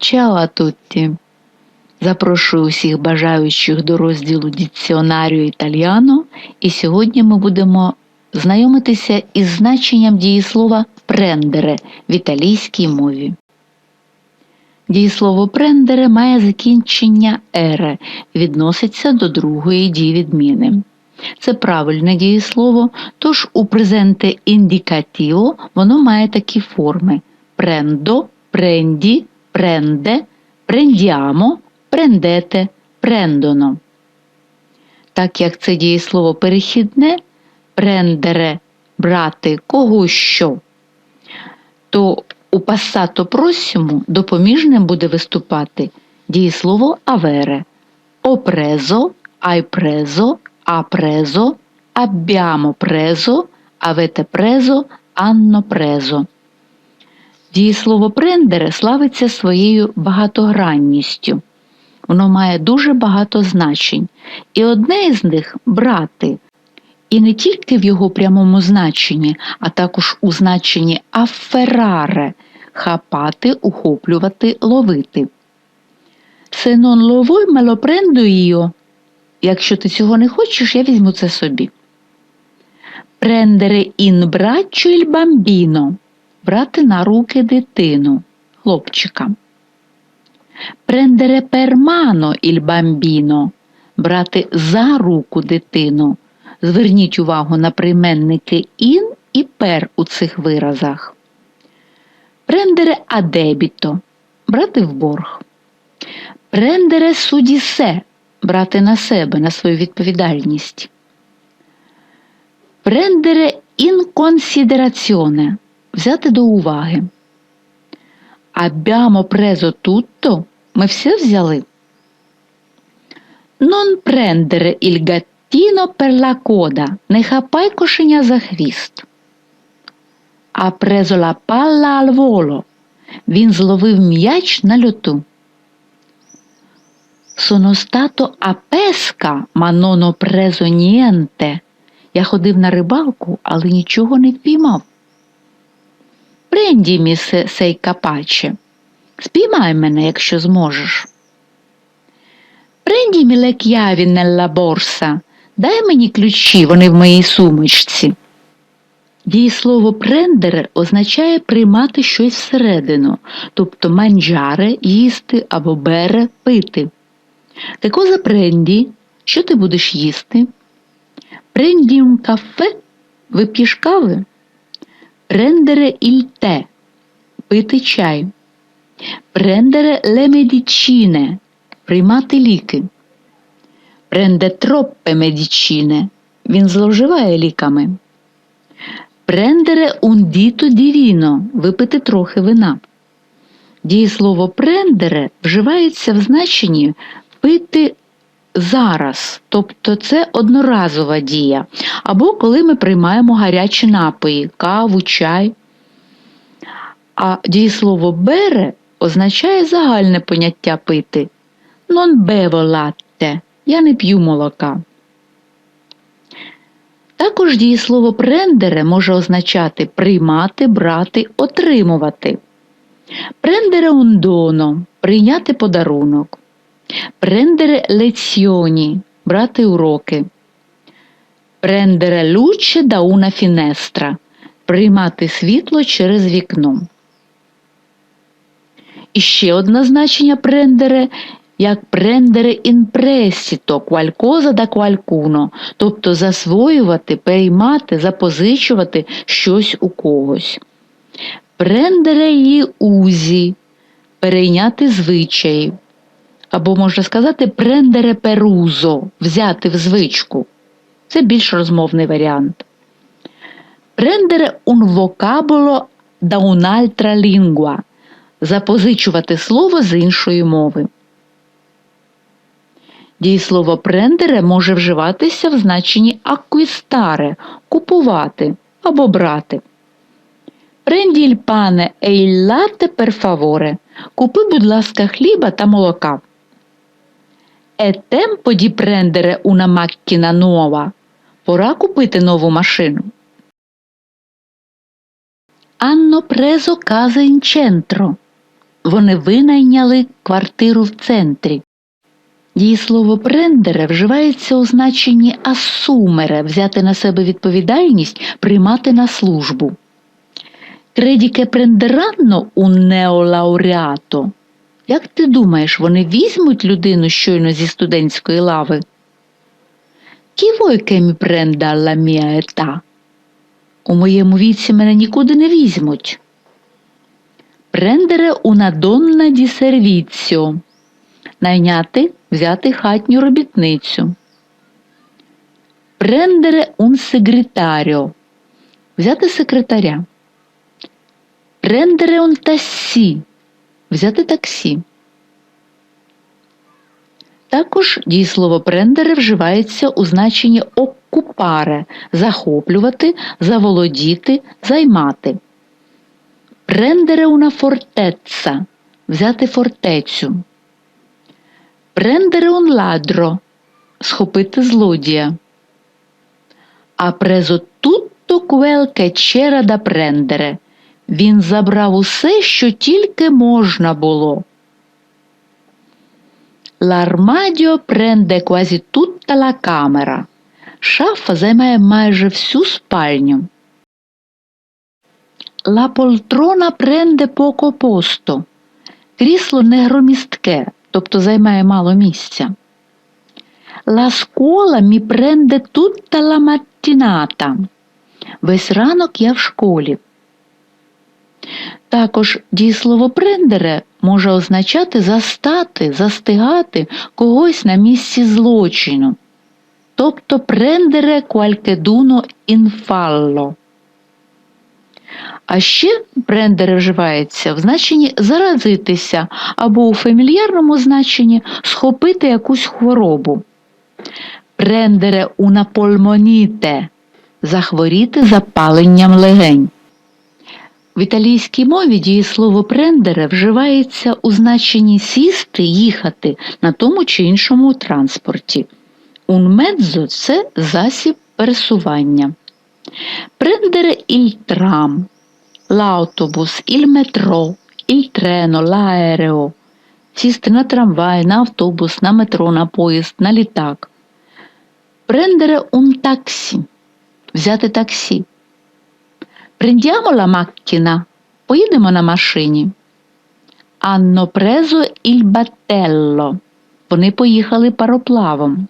Чао тутті! Запрошую усіх бажаючих до розділу Діціонарію Італіано, і сьогодні ми будемо знайомитися із значенням дієслова прендере в італійській мові. Дієслово прендере має закінчення ере, відноситься до другої дієвідміни. Це правильне дієслово, тож у презенте індикатіво воно має такі форми: прендо, пренді, пренде, прендіамо, прендете, прендоно. Так як це дієслово перехідне, прендере брати кого що, то у пасато просіму допоміжним буде виступати дієслово авере, опрезо, айпрезо, апрезо, аббямо презо, авете презо, анно презо. Дієслово прендере славиться своєю багатогранністю. Воно має дуже багато значень, і одне із них брати. І не тільки в його прямому значенні, а також у значенні афераре хапати, ухоплювати, ловити. Me lo prendo io. Якщо ти цього не хочеш, я візьму це собі. Prendere in braccio il bambino брати на руки дитину, хлопчика. Prendere per mano il брати за руку дитину. Зверніть увагу на прийменники ін і пер у цих виразах. A debito брати в борг. Di sé брати на себе, на свою відповідальність. In considerazione взяти до уваги. Abbiamo preso tutto ми все взяли. Il gattino per la coda не хапай кошеня за хвіст. Palla al volo він зловив м'яч на non ho preso niente. Я ходив на рибалку, але нічого не впіймав. Прендімі сей капаче. Спіймай мене, якщо зможеш. Прендімі le chiavi nella борса. Дай мені ключі, вони в моїй сумочці. Дієслово прендере означає приймати щось всередину, тобто манджаре їсти або бере пити. Cosa prendi? Що ти будеш їсти? Un caffè? Вип'єш кави? Prendere il tè. Пити чай. Prendere le medicine. Приймати ліки. Prende troppe medicine. Він зловживає ліками. Prendere un dito. Випити трохи вина. Дієслово прендере вживається в значенні пити зараз, тобто це одноразова дія, або коли ми приймаємо гарячі напої, каву, чай. А дієслово бере означає загальне поняття пити. Non bevo latte. Я не п'ю молока. Також дієслово прендере може означати приймати, брати, отримувати. Прендере un прийняти подарунок. Prendere lezioni – брати уроки. Prendere luce da una finestra – приймати світло через вікно. І ще одне значення прендере як prendere in prestito qualcosa da qualcuno, тобто засвоювати, переймати, запозичувати щось у когось. Prendere gli usi – перейняти звичаї або можна сказати прендере перузо взяти в звичку. Це більш розмовний варіант. Прендере un vocabolo da un'altra lingua запозичувати слово з іншої мови. Дієслово прендере може вживатися в значенні аквістаре купувати або брати. Prendi il pane e il latte per favore. Купи, будь ласка, хліба та молока. È tempo di prendere una macchina nuova. Пора купити нову машину. Hanno preso casa in centro. вони винайняли квартиру в центрі. Дієслово прендере вживається у значенні асумере взяти на себе відповідальність, приймати на службу. Кредіке прендеранно у неолауреато. Як ти думаєш, вони візьмуть людину щойно зі студентської лави? Vuoi che mi prenda alla? У моєму віці мене нікуди не візьмуть. Prendere una donna di servizio. Найняти, взяти хатню робітницю. Prendere un segretario. Взяти секретаря. Prendere un taxi. Взяти таксі. Також дієслово прендере вживається у значенні окупаре захоплювати, заволодіти, займати. Прендере una fortezza взяти фортецю. Прендере un ladro схопити злодія. А презо tutto quel che c'era da. Він забрав усе, що тільки можна було. L'armadio prende quasi tutta la camera. Шафа займає майже всю спальню. La poltrona prende poco posto. Крісло не громістке, тобто займає мало місця. La scuola mi prende tutta la mattinata. Весь ранок я в школі. Також дієслово прендере може означати застати, застигати когось на місці злочину. Тобто прендере qualcheduno fallo. А ще прендере вживається в значенні заразитися або у фамільярному значенні схопити якусь хворобу. Прендере una polmonite – захворіти запаленням легень. В італійській мові дієслово прендере вживається у значенні сісти, їхати на тому чи іншому транспорті. Mezzo – це засіб пересування. Prendere il tram, l'autobus, il metro, il treno, l'aereo. Сісти на трамвай, на автобус, на метро, на поїзд, на літак. Prendere un taxi – взяти таксі. Prendiamo la macchina. Поїдемо на машині. Hanno preso il battello. Вони поїхали пароплавом.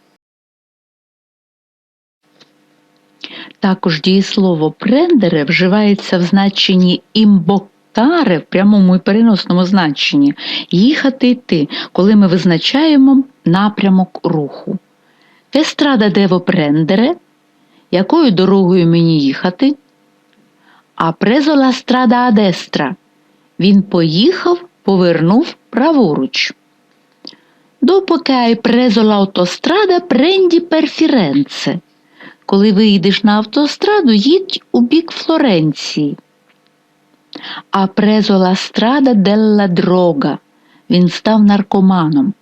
Також дієслово прендере вживається в значенні імбокаре в прямому і переносному значенні їхати йти, коли ми визначаємо напрямок руху. Естрада дево прендере, якою дорогою мені їхати? А презола страда адестра. Він поїхав, повернув праворуч. Допоки ай презо l'autоstrada пренді Firenze. Коли вийдеш на автостраду, їдь у бік Флоренції. А презо ла страда делла дрога. Він став наркоманом.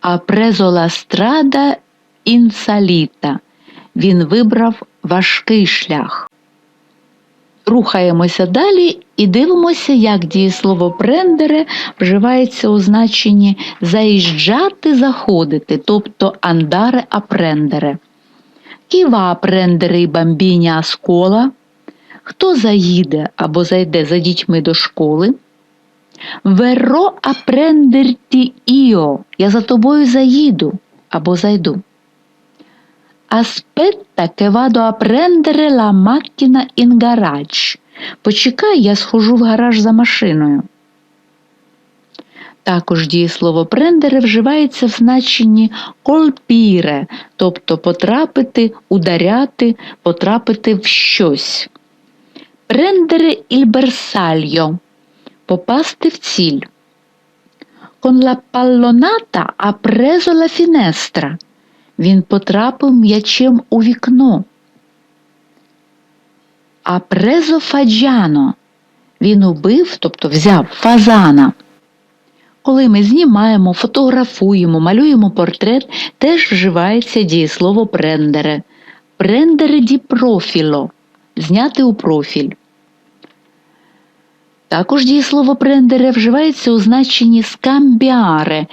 А презо ла страда інсаліта. Він вибрав важкий шлях. Рухаємося далі і дивимося, як дієслово прендере вживається у значенні заїжджати, заходити, тобто андаре апрендере. Ківа апрендери і бамбіні аскола. Хто заїде або зайде за дітьми до школи? Веро апрендерті іо. Я за тобою заїду або зайду. Аспетта che vado a prendere la macchina in garage. Почекай, я схожу в гараж за машиною. Також дієслово прендере вживається в значенні колпіре, тобто потрапити, ударяти, потрапити в щось. Прендере il bersaglio – попасти в ціль. Con la pallonata ha preso la finestra – він потрапив м'ячем у вікно. А презо фаджано він убив, тобто взяв фазана. Коли ми знімаємо, фотографуємо, малюємо портрет, теж вживається дієслово прендере. Прендере ді профіло зняти у профіль. Також дієслово прендере вживається у значенні скамбіаре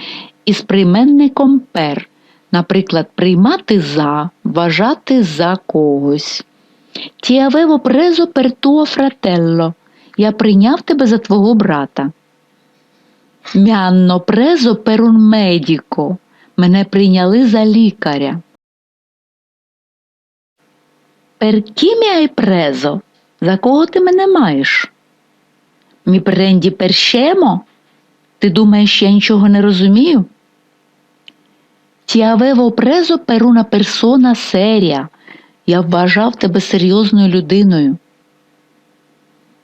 із прийменником пер, наприклад, приймати за, вважати за когось. Ті авево презо per tuo fratello. Я прийняв тебе за твого брата. Мянно презо per un medico. Мене прийняли за лікаря. Chi mi? За кого ти мене маєш? Мі пренді першемо? Ти думаєш, я нічого не розумію? Ті авево презо una persona seria. Я вважав тебе серйозною людиною.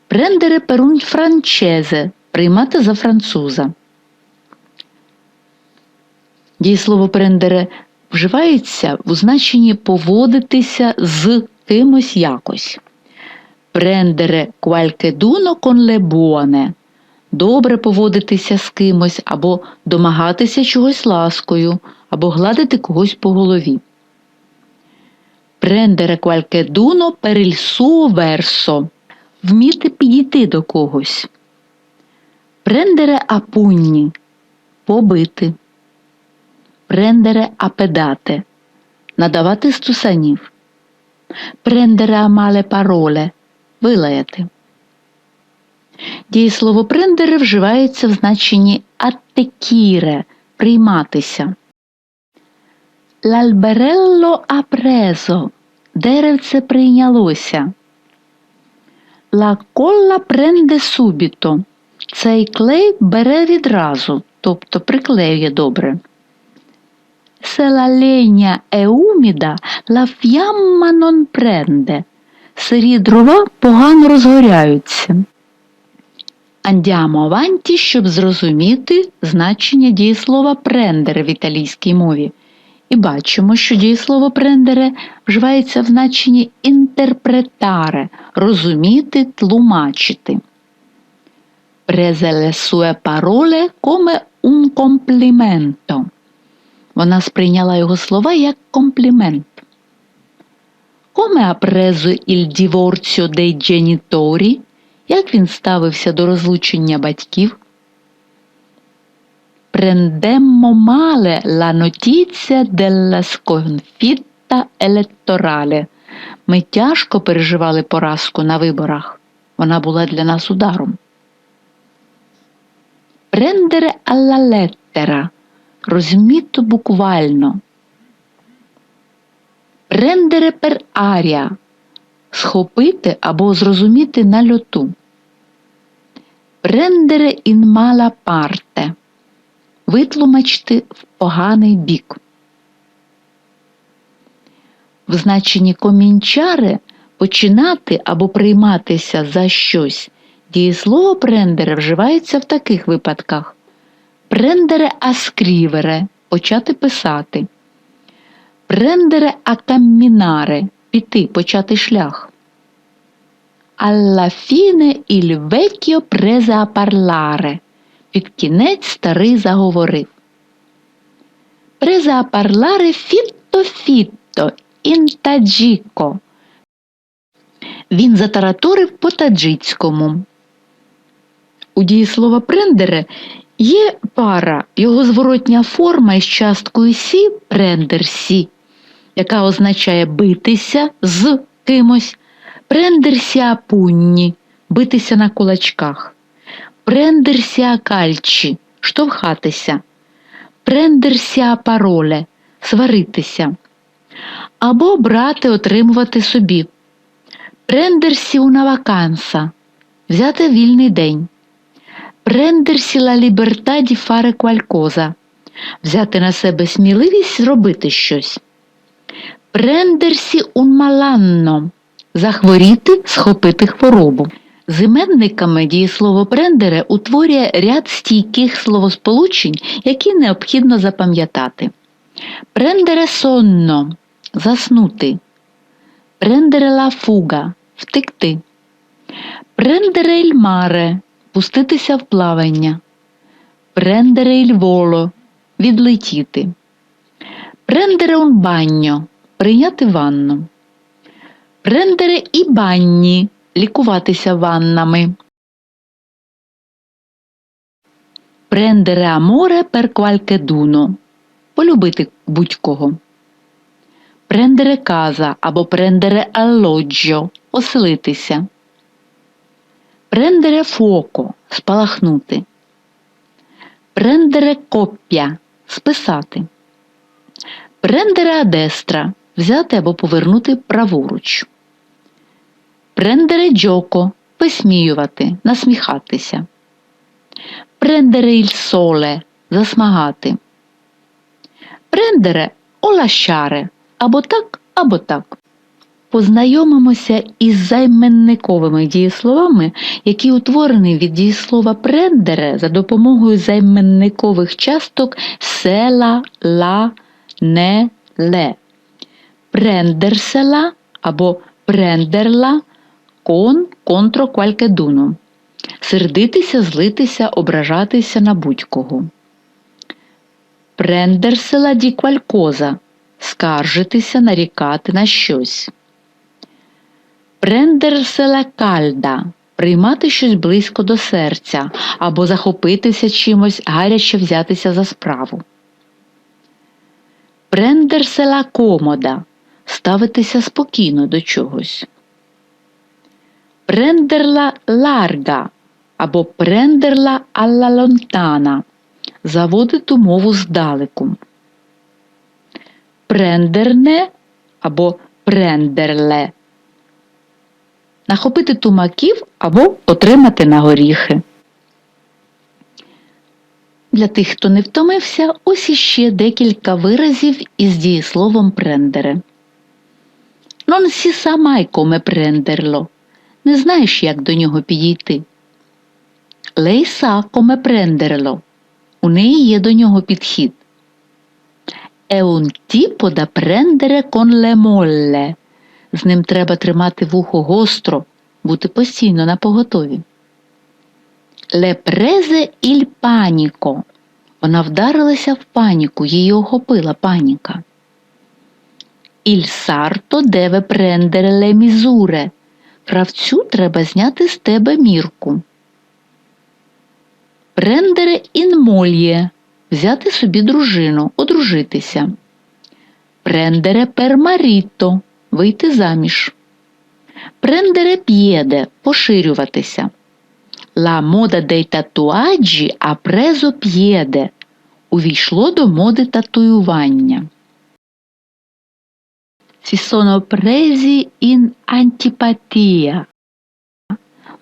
Прендере un francese – приймати за француза. Дієслово прендере вживається в значенні поводитися з кимось якось. Прендере le buone – добре поводитися з кимось або домагатися чогось ласкою, або гладити когось по голові. Прендере qualcheduno per il suo вміти підійти до когось. Прендере апунні – побити. Прендере апедате – надавати стусанів. Прендере амале пароле – вилаяти. Дієслово прендере вживається в значенні аттекіре – прийматися. Ha preso – деревце прийнялося. La colla prende subito – цей клей бере відразу, тобто приклеює добре. È umida, la fiamma non prende. Сирі дрова погано розгоряються. Andiamo avanti, щоб зрозуміти значення дієслова прендере в італійській мові. І бачимо, що дієслово прендере вживається в значенні інтерпретаре розуміти, тлумачити. Sue parole come un complimento. Вона сприйняла його слова як комплімент. Ha preso il divorzio dei genitori? Як він ставився до розлучення батьків? Prendemmo male la notizia della sconfitta elettorale. Ми тяжко переживали поразку на виборах. Вона була для нас ударом. Prendere alla lettera. Розуміти буквально. Prendere per aria. Схопити або зрозуміти на льоту. Prendere in mala parte. Витлумачити в поганий бік. В значенні комінчари починати або прийматися за щось. Дієслово прендере вживається в таких випадках. Прендере scrivere – почати писати. Прендере camminare – піти, почати шлях. Alla fine il vecchio prese a parlare. Під кінець старий заговорив. Parlare fitto fitto in taджіко. Він затараторив по таджицькому. У дієслова прендере є пара, його зворотня форма із часткою сі прендерсі, яка означає битися з кимось, прендерсі пунні битися на кулачках, прендерсі кальчі штовхатися, прендерсі пароле сваритися, або брати, отримувати собі. Prendersi una vacanza – взяти вільний день. Prendersi la libertà di fare qualcosa – взяти на себе сміливість зробити щось. Prendersi un malanno – захворіти, схопити хворобу. З іменниками дієслово прендере утворює ряд стійких словосполучень, які необхідно запам'ятати. Prendere sonno – заснути. Prendere la fuga – втекти. Prendere il mare – пуститися в плавання. Prendere il volo – відлетіти. Prendere un bagno – прийняти ванну. Prendere i bagni – лікуватися ваннами. Prendere amore per qualcheduno полюбити будь-кого. Prendere casa або prendere alloggio оселитися. Prendere fuoco спалахнути. Prendere coppia списати. A destra взяти або повернути праворуч. Prendere gioco висміювати, насміхатися. Prendere il sole засмагати. O lasciare або так, або так. Познайомимося із займенниковими дієсловами, які утворені від дієслова прендере за допомогою займенникових часток села, ла, не, ле. Прендерсела або прендерла кон контро qualcheduno. Сердитися, злитися, ображатися на будь-кого. Прендерсела ді qualcosa – скаржитися, нарікати на щось. Прендерсела кальда приймати щось близько до серця або захопитися чимось, гаряче взятися за справу. Прендерсела комода ставитися спокійно до чогось. Прендерла ларга або прендерла алла лонтана заводити мову здалеку. Прендерне або прендерле нахопити тумаків або отримати на горіхи. Для тих, хто не втомився, ось іще декілька виразів із дієсловом прендере. Non si sa mai come prenderlo. Не знаєш, як до нього підійти. Lei sa come. У неї є до нього підхід. È un tipo da prendere con le. З ним треба тримати вухо гостро, бути постійно на поготові. Le prese il. Вона вдарилася в паніку, її охопила паніка. Il sarto deve prendere le misure. Кравцю треба зняти з тебе мірку. In moglie – взяти собі дружину, одружитися. Per marito – вийти заміж. Prendere piede – поширюватися. La moda dei tatuaggi ha preso piede – увійшло до моди татуювання. Si sono presi in.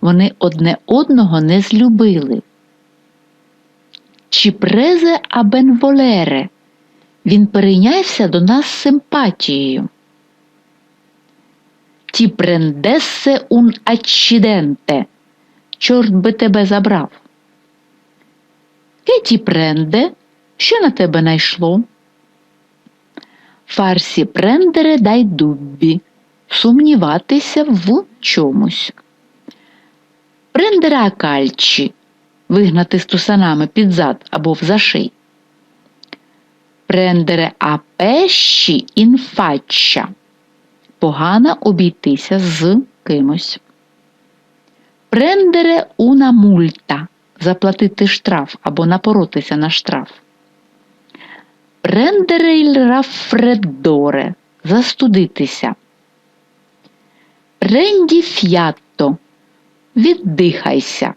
Вони одне одного не злюбили. Чи презе абенволере? Він перейнявся до нас симпатією. Ті прендесе ун accidente. Чорт би тебе забрав. Ке ті пренде? Що на тебе найшло? Фарсі прендере дай дуббі. Сумніватися в чомусь. Прендере акальчі вигнати стусанами під зад або в заший. Прендере апещі інфачча. Погано обійтися з кимось. Прендере уна мульта заплатити штраф або напоротися на штраф. Прендере il застудитися. Пренді ф'ятто віддихайся.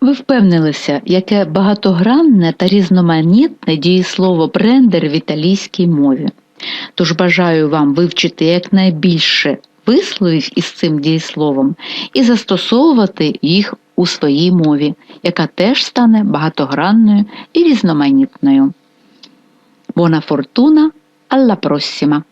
Ви впевнилися, яке багатогранне та різноманітне дієслово брендер в італійській мові. Тож бажаю вам вивчити якнайбільше висловів із цим дієсловом і застосовувати їх у своїй мові, яка теж стане багатогранною і різноманітною. Buona fortuna, alla prossima!